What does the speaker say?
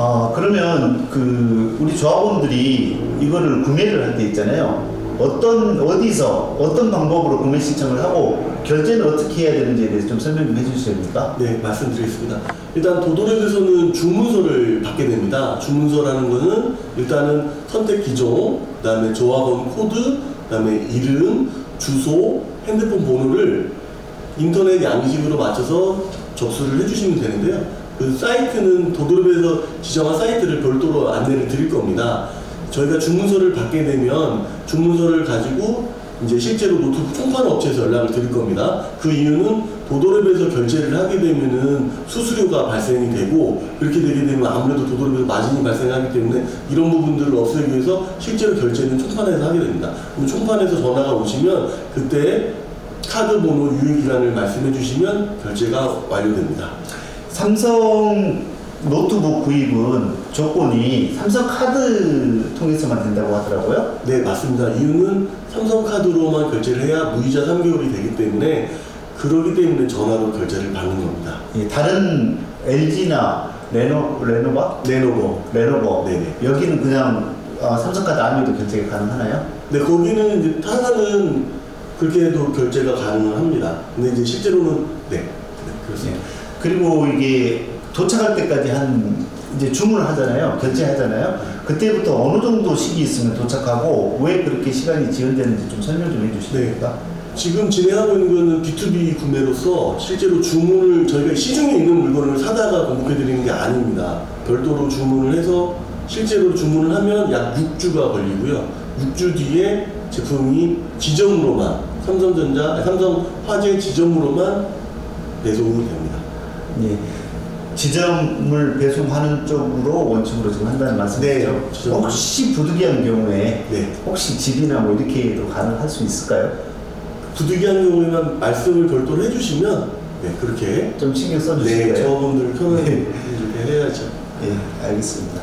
아 그러면 그 우리 조합원들이 이거를 구매를 할 때 있잖아요. 어떤 어디서 어떤 방법으로 구매 신청을 하고 결제는 어떻게 해야 되는지에 대해서 좀 설명 좀 해주시겠습니까? 네, 말씀드리겠습니다. 일단 도도랩에서는 주문서를 받게 됩니다. 주문서라는 거는 일단은 선택 기종, 그다음에 조합원 코드, 그다음에 이름, 주소, 핸드폰 번호를 인터넷 양식으로 맞춰서 접수를 해주시면 되는데요. 그 사이트는 도도랩에서 지정한 사이트를 별도로 안내를 드릴 겁니다. 저희가 주문서를 받게 되면 주문서를 가지고 이제 실제로 노트북 총판 업체에서 연락을 드릴 겁니다. 그 이유는 도도랩에서 결제를 하게 되면은 수수료가 발생이 되고 그렇게 되게 되면 아무래도 도도랩에서 마진이 발생하기 때문에 이런 부분들을 없애기 위해서 실제로 결제는 총판에서 하게 됩니다. 그럼 총판에서 전화가 오시면 그때 카드 번호 유효 기간을 말씀해 주시면 결제가 완료됩니다. 삼성 노트북 구입은 조건이 삼성 카드 통해서만 된다고 하더라고요. 네, 맞습니다. 이유는 삼성카드로만 결제를 해야 무이자 3개월이 되기 때문에 그러기 때문에 전화로 결제를 받는 겁니다. 예, 다른 LG나 레노 레노바 네노버. 레노버 네네. 여기는 그냥 아, 삼성 카드 아니어도 결제가 가능하나요? 네, 거기는 이제 타사는 그렇게 해도 결제가 가능합니다. 근데 이제 실제로는 네, 네 예. 그렇습니다. 그리고 이게 도착할 때까지 한 이제 주문을 하잖아요. 결제하잖아요. 그때부터 어느 정도 시기 있으면 도착하고 왜 그렇게 시간이 지연되는지 좀 설명 좀 해주시겠습니까? 지금 진행하고 있는 거는 B2B 구매로서 실제로 주문을 저희가 시중에 있는 물건을 사다가 공급해 드리는 게 아닙니다. 별도로 주문을 해서 실제로 주문을 하면 약 6주가 걸리고요. 6주 뒤에 제품이 지점으로만 삼성전자, 삼성 화재 지점으로만 배송이 됩니다. 예. 지점을 배송하는 쪽으로 원칙으로 지금 한다는 말씀이시죠? 네, 지점. 혹시 부득이한 경우에 네. 혹시 집이나 뭐 이렇게도 가능할 수 있을까요? 부득이한 경우에만 말씀을 별도로 해주시면 네 그렇게 좀 신경 네 써주실까요? 저분들 편하게 네. 이렇게 해야죠. 예, 알겠습니다.